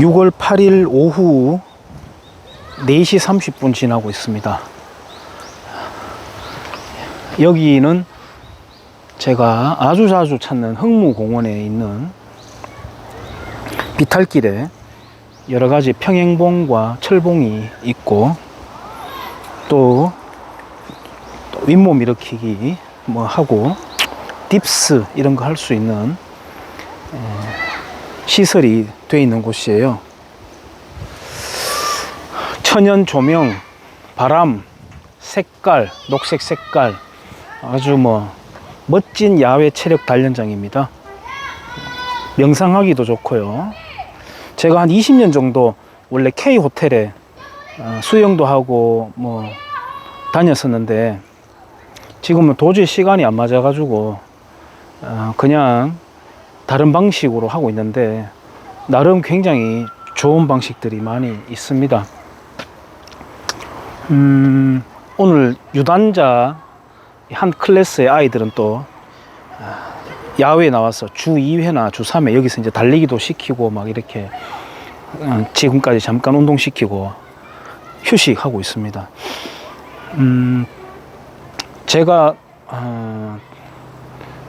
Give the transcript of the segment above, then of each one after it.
6월 8일 오후 4시 30분 지나고 있습니다. 여기는 제가 아주 자주 찾는 흥무공원에 있는 비탈길에 여러 가지 평행봉과 철봉이 있고 또, 또 윗몸 일으키기 뭐 하고 딥스 이런 거 할 수 있는 에, 시설이 되어 있는 곳이에요. 천연 조명, 바람, 색깔, 녹색 색깔 아주 뭐 멋진 야외 체력 단련장입니다. 명상하기도 좋고요. 제가 한 20년 정도 원래 K 호텔에 어, 수영도 하고 뭐 다녔었는데 지금은 도저히 시간이 안 맞아가지고 어, 그냥 다른 방식으로 하고 있는데 나름 굉장히 좋은 방식들이 많이 있습니다. 음, 오늘 유단자 한 클래스의 아이들은 또 아, 야외에 나와서 주 2회나 주 3회 여기서 이제 달리기도 시키고 막 이렇게 어, 지금까지 잠깐 운동시키고 휴식하고 있습니다. 음, 제가 어,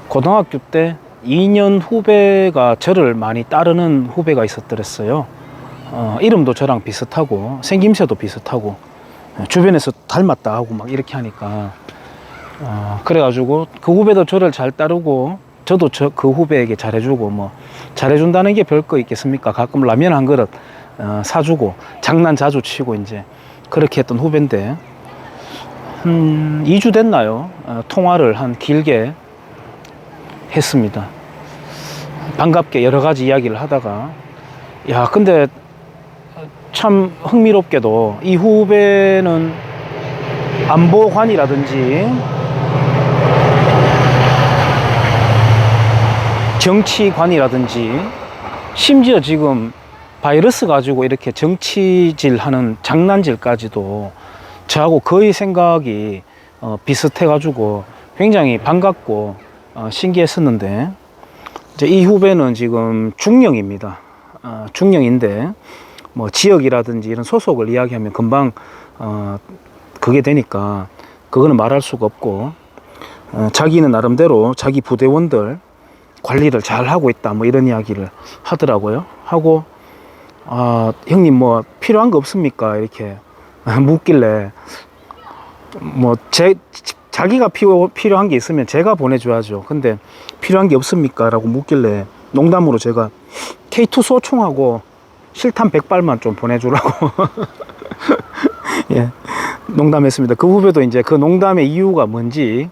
고등학교 때 2년 후배가 저를 많이 따르는 후배가 있었더랬어요. 어, 이름도 저랑 비슷하고 생김새도 비슷하고 어, 주변에서 닮았다 하고 막 이렇게 하니까 어, 그래가지고 그 후배도 저를 잘 따르고 저도 저 그 후배에게 잘해주고 뭐 잘해준다는 게 별거 있겠습니까? 가끔 라면 한 그릇 어, 사주고 장난 자주 치고 이제 그렇게 했던 후배인데 음, 2주 됐나요? 어, 통화를 한 길게 했습니다. 반갑게 여러 가지 이야기를 하다가 야 근데 참 흥미롭게도 이 후배는 안보관이라든지 정치관이라든지 심지어 지금 바이러스 가지고 이렇게 정치질 하는 장난질까지도 저하고 거의 생각이 어, 비슷해 가지고 굉장히 반갑고 어, 신기했었는데 이제 이 후배는 지금 중령입니다. 어, 중령인데 뭐 지역이라든지 이런 소속을 이야기하면 금방 어, 그게 되니까 그거는 말할 수가 없고 어, 자기는 나름대로 자기 부대원들 관리를 잘 하고 있다 뭐 이런 이야기를 하더라고요. 하고 아 형님 뭐 필요한 거 없습니까 이렇게 묻길래 뭐 제 자기가 필요, 필요한 게 있으면 제가 보내줘야죠. 근데 필요한 게 없습니까? 라고 묻길래 농담으로 제가 K2 소총하고 실탄 100발만 좀 보내주라고. 예. 농담했습니다. 그 후배도 이제 그 농담의 이유가 뭔지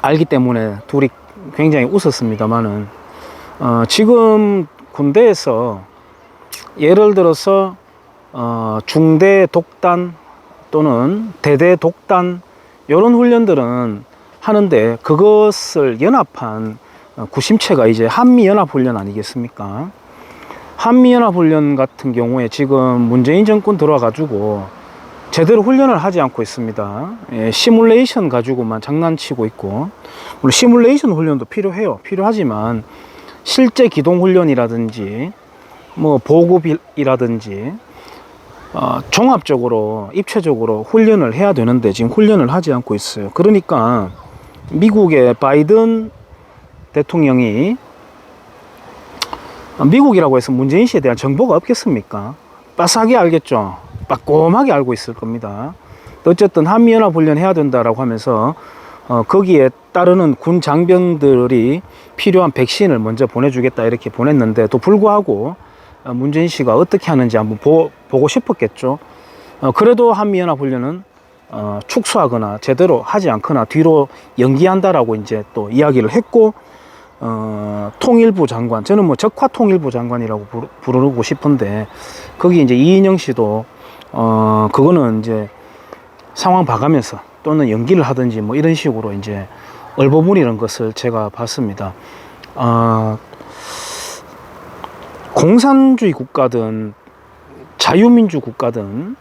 알기 때문에 둘이 굉장히 웃었습니다만은, 어, 지금 군대에서 예를 들어서, 어, 중대 독단 또는 대대 독단 이런 훈련들은 하는데 그것을 연합한 어, 구심체가 이제 한미연합훈련 아니겠습니까? 한미연합훈련 같은 경우에 지금 문재인 정권 들어와가지고 제대로 훈련을 하지 않고 있습니다. 예, 시뮬레이션 가지고만 장난치고 있고, 물론 시뮬레이션 훈련도 필요해요. 필요하지만 실제 기동 훈련이라든지 뭐 보급이라든지 어, 종합적으로 입체적으로 훈련을 해야 되는데 지금 훈련을 하지 않고 있어요. 그러니까 미국의 바이든 대통령이 미국이라고 해서 문재인 씨에 대한 정보가 없겠습니까? 빠삭하게 알겠죠. 빠꼼하게 알고 있을 겁니다. 어쨌든 한미연합 훈련 해야 된다라고 하면서 어, 거기에 따르는 군 장병들이 필요한 백신을 먼저 보내주겠다 이렇게 보냈는데도 불구하고 어, 문재인 씨가 어떻게 하는지 한번 보, 보고 싶었겠죠. 어, 그래도 한미연합 훈련은 어, 축소하거나 제대로 하지 않거나 뒤로 연기한다라고 이제 또 이야기를 했고 어, 통일부 장관 저는 뭐 적화 통일부 장관이라고 부르, 부르고 싶은데 거기 이제 이인영 씨도 어, 그거는 이제 상황 봐가면서 또는 연기를 하든지 뭐 이런 식으로 이제 얼버무리는 것을 제가 봤습니다. 어, 공산주의 국가든 자유민주 국가든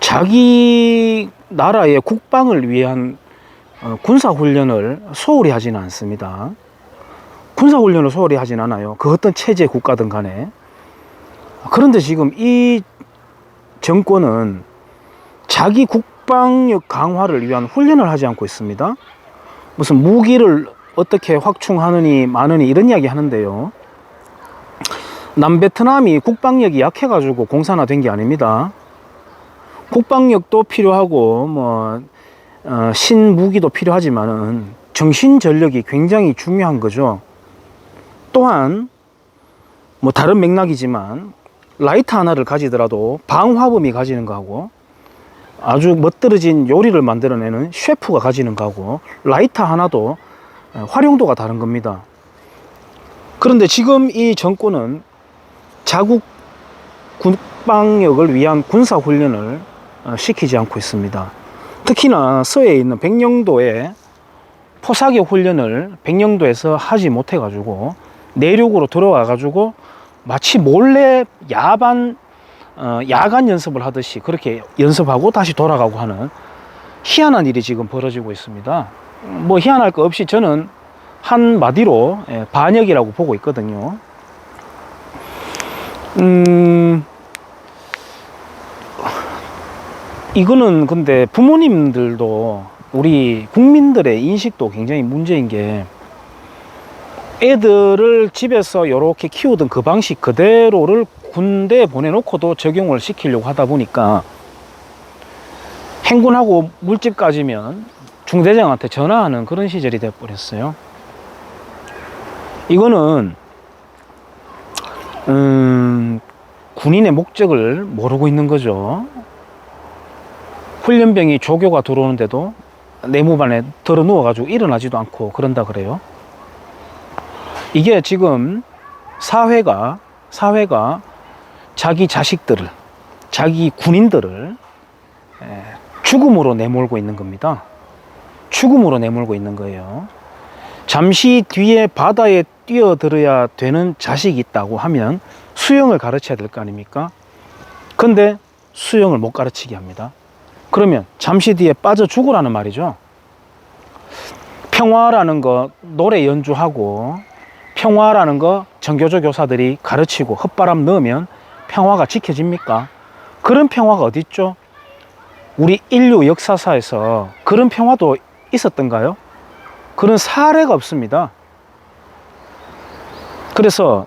자기 나라의 국방을 위한 어, 군사훈련을 소홀히 하지는 않습니다. 군사훈련을 소홀히 하진 않아요. 그 어떤 체제 국가든 간에. 그런데 지금 이 정권은 자기 국방력 강화를 위한 훈련을 하지 않고 있습니다. 무슨 무기를 어떻게 확충하느니 마느니 이런 이야기 하는데요. 남베트남이 국방력이 약해가지고 공산화된 게 아닙니다. 국방력도 필요하고 뭐 어, 신무기도 필요하지만은 정신 전력이 굉장히 중요한 거죠. 또한 뭐 다른 맥락이지만 라이터 하나를 가지더라도 방화범이 가지는 거하고 아주 멋들어진 요리를 만들어내는 셰프가 가지는 거하고 라이터 하나도 어, 활용도가 다른 겁니다. 그런데 지금 이 정권은 자국 국방력을 위한 군사 훈련을 어, 시키지 않고 있습니다. 특히나 서해에 있는 백령도에 포사격 훈련을 백령도에서 하지 못해 가지고 내륙으로 들어와 가지고 마치 몰래 야반 어, 야간 연습을 하듯이 그렇게 연습하고 다시 돌아가고 하는 희한한 일이 지금 벌어지고 있습니다. 뭐 희한할 거 없이 저는 한 마디로 예, 반역이라고 보고 있거든요. 음, 이거는 근데 부모님들도 우리 국민들의 인식도 굉장히 문제인 게 애들을 집에서 이렇게 키우던 그 방식 그대로를 군대에 보내놓고도 적용을 시키려고 하다 보니까 행군하고 물집 까지면 중대장한테 전화하는 그런 시절이 돼버렸어요. 이거는 음, 군인의 목적을 모르고 있는 거죠. 훈련병이 조교가 들어오는데도 내무반에 들어 누워가지고 일어나지도 않고 그런다 그래요. 이게 지금 사회가 사회가 자기 자식들을 자기 군인들을 에, 죽음으로 내몰고 있는 겁니다. 죽음으로 내몰고 있는 거예요. 잠시 뒤에 바다에 뛰어들어야 되는 자식이 있다고 하면 수영을 가르쳐야 될 거 아닙니까? 근데 수영을 못 가르치게 합니다. 그러면 잠시 뒤에 빠져 죽으라는 말이죠. 평화라는 거 노래 연주하고 평화라는 거 정교조 교사들이 가르치고 헛바람 넣으면 평화가 지켜집니까? 그런 평화가 어디 있죠? 우리 인류 역사사에서 그런 평화도 있었던가요? 그런 사례가 없습니다. 그래서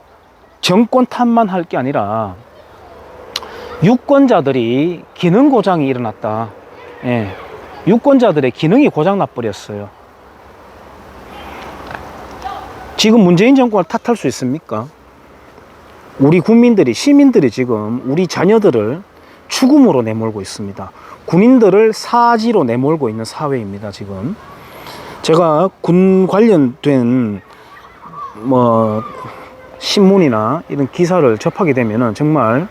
정권 탓만 할 게 아니라 유권자들이 기능 고장이 일어났다. 예. 유권자들의 기능이 고장 나버렸어요. 지금 문재인 정권을 탓할 수 있습니까? 우리 국민들이, 시민들이 지금 우리 자녀들을 죽음으로 내몰고 있습니다. 군인들을 사지로 내몰고 있는 사회입니다, 지금. 제가 군 관련된 뭐 신문이나 이런 기사를 접하게 되면은 정말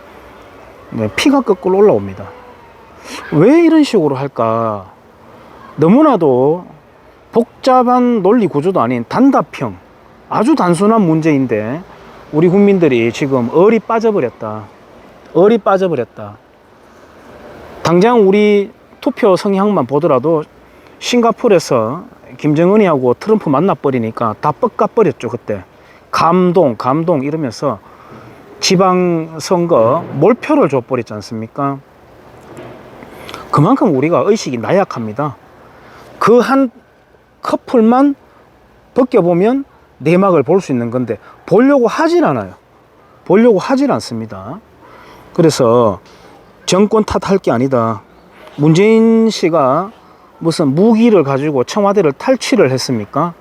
네, 피가 거꾸로 올라옵니다. 왜 이런 식으로 할까? 너무나도 복잡한 논리 구조도 아닌 단답형, 아주 단순한 문제인데 우리 국민들이 지금 얼이 빠져버렸다. 얼이 빠져버렸다. 당장 우리 투표 성향만 보더라도 싱가포르에서 김정은이하고 트럼프 만나버리니까 다 뻑가버렸죠, 그때. 감동, 감동 이러면서 지방선거 몰표를 줘버렸지 않습니까? 그만큼 우리가 의식이 나약합니다. 그 한 커플만 벗겨보면 내막을 볼 수 있는 건데 보려고 하질 않아요. 보려고 하질 않습니다. 그래서 정권 탓할 게 아니다. 문재인 씨가 무슨 무기를 가지고 청와대를 탈취를 했습니까?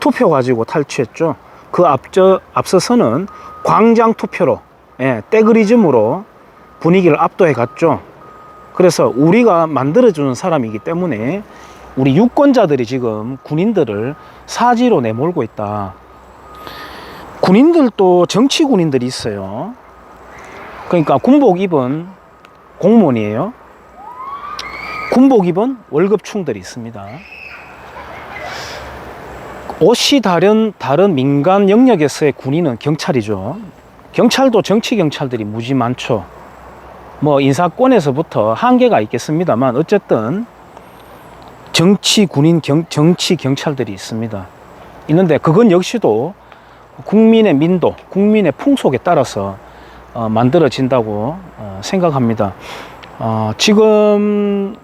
투표 가지고 탈취했죠. 그 앞저, 앞서서는 광장 투표로, 예, 떼그리즘으로 분위기를 압도해 갔죠. 그래서 우리가 만들어주는 사람이기 때문에 우리 유권자들이 지금 군인들을 사지로 내몰고 있다. 군인들도 정치 군인들이 있어요. 그러니까 군복 입은 공무원이에요. 군복 입은 월급충들이 있습니다. 옷이 다른 다른 민간 영역에서의 군인은 경찰이죠. 경찰도 정치 경찰들이 무지 많죠. 뭐 인사권에서부터 한계가 있겠습니다만 어쨌든 정치 군인 경, 정치 경찰들이 있습니다. 있는데 그건 역시도 국민의 민도, 국민의 풍속에 따라서 어, 만들어진다고 어, 생각합니다. 어, 지금 어,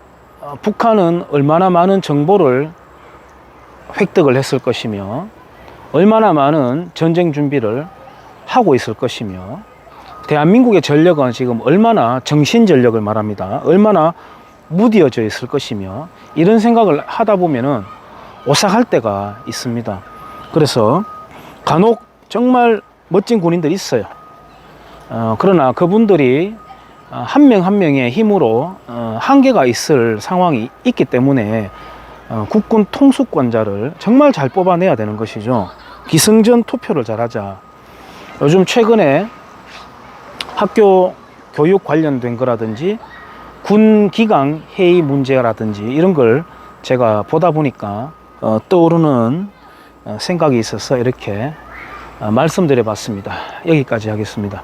북한은 얼마나 많은 정보를 획득을 했을 것이며 얼마나 많은 전쟁 준비를 하고 있을 것이며 대한민국의 전력은 지금 얼마나 정신 전력을 말합니다. 얼마나 무디어져 있을 것이며 이런 생각을 하다 보면은 오싹할 때가 있습니다. 그래서 간혹 정말 멋진 군인들이 있어요. 어, 그러나 그분들이 한명한 명의 힘으로 어, 한계가 있을 상황이 있기 때문에 어, 국군 통수권자를 정말 잘 뽑아내야 되는 것이죠. 기승전 투표를 잘하자. 요즘 최근에 학교 교육 관련된 거라든지 군 기강 회의 문제라든지 이런 걸 제가 보다 보니까 어, 떠오르는 어, 생각이 있어서 이렇게 어, 말씀드려 봤습니다. 여기까지 하겠습니다.